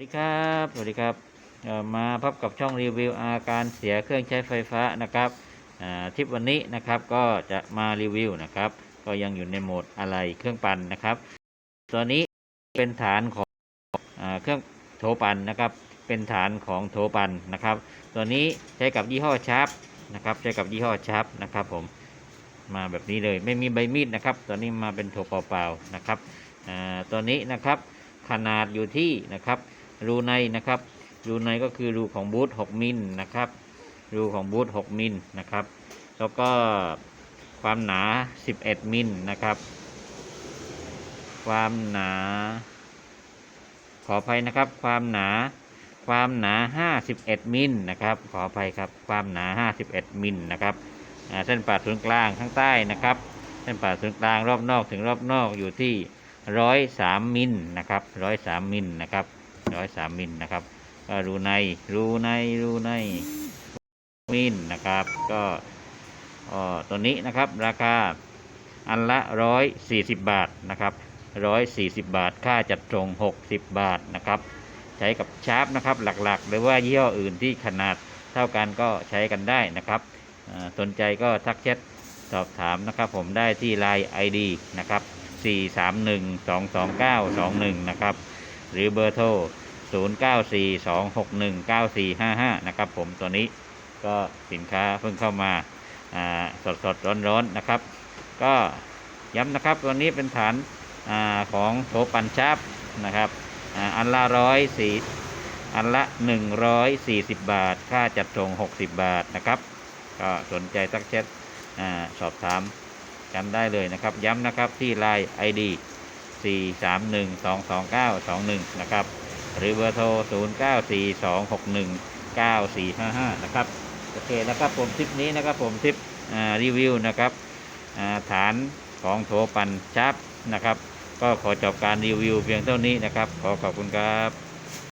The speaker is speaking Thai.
สวัสดีครับ สวัสดีครับ มาพบกับช่องรีวิวอาการเสียเครื่องใช้ไฟฟ้านะครับอ่าทริปวันนี้นะครับก็จะมารีวิวนะครับ ก็ยังอยู่ในโหมดอะไรเครื่องปั่นนะครับ ตัวนี้เป็นฐานของอาเครื่องโถปั่นนะครับ เป็นฐานของโถปั่นนะครับ ตัวนี้ใช้กับยี่ห้อชาร์ปนะครับ ใช้กับยี่ห้อชาร์ปนะครับผม มาแบบนี้เลยไม่มีใบมีดนะครับ ตัวนี้มาเป็นโถเปล่าๆนะครับอ่าตัวนี้นะครับขนาดอยู่ที่นะครับ รูในนะครับ รูในก็คือรูของบูท6มิลนะครับ รูของบูท6มิลนะครับ แล้วก็ความหนา 11มิลนะครับ ความหนา ขออภัยนะครับ ความหนา ความหนา 51มิลนะครับ ขออภัยครับ ความหนา 51มิลนะครับเส้นผ่าศูนย์กลางข้างใต้นะครับ เส้นผ่าศูนย์กลางรอบนอกถึงรอบนอกอยู่ที่ 103มิลนะครับ 103มิลนะครับ ร้อยสามมิลนะครับ ก็รูในรูในรูในมิลนะครับ ก็ตัวนี้นะครับราคาอันละร้อยสี่สิบบาทนะครับร้อยสี่สิบบาท ค่าจัดส่งหกสิบบาทนะครับ ใช้กับชาร์ปนะครับหลักๆ หรือว่ายี่ห้ออื่นที่ขนาดเท่ากันก็ใช้กันได้นะครับสนใจก็ทักแชทสอบถามนะครับ ผมได้ที่ Line ID นะครับ 431-22921 นะครับ หรือเบอร์โทร 0942619455 นะครับผมตัวนี้ก็สินค้าเพิ่งเข้ามาสดสดร้อนร้อนๆนะครับ ก็ย้ำนะครับตัวนี้เป็นฐานอาของโถปันชับนะครับออันละร้อยสี่อันละ 140 บาท ค่าจัดส่ง 60 บาทนะครับ ก็สนใจสักเช็ดอาสอบถามกันได้เลยนะครับ ย้ำนะครับที่ Line ID 431-22921 นะครับ หรือเบอร์โทร 0942619455 นะครับ โอเคนะครับผมทริปนี้นะครับผมทริปรีวิวนะครับฐานของโถปั่นชับนะครับ ก็ขอจบการรีวิวเพียงเท่านี้นะครับ ขอขอบคุณครับ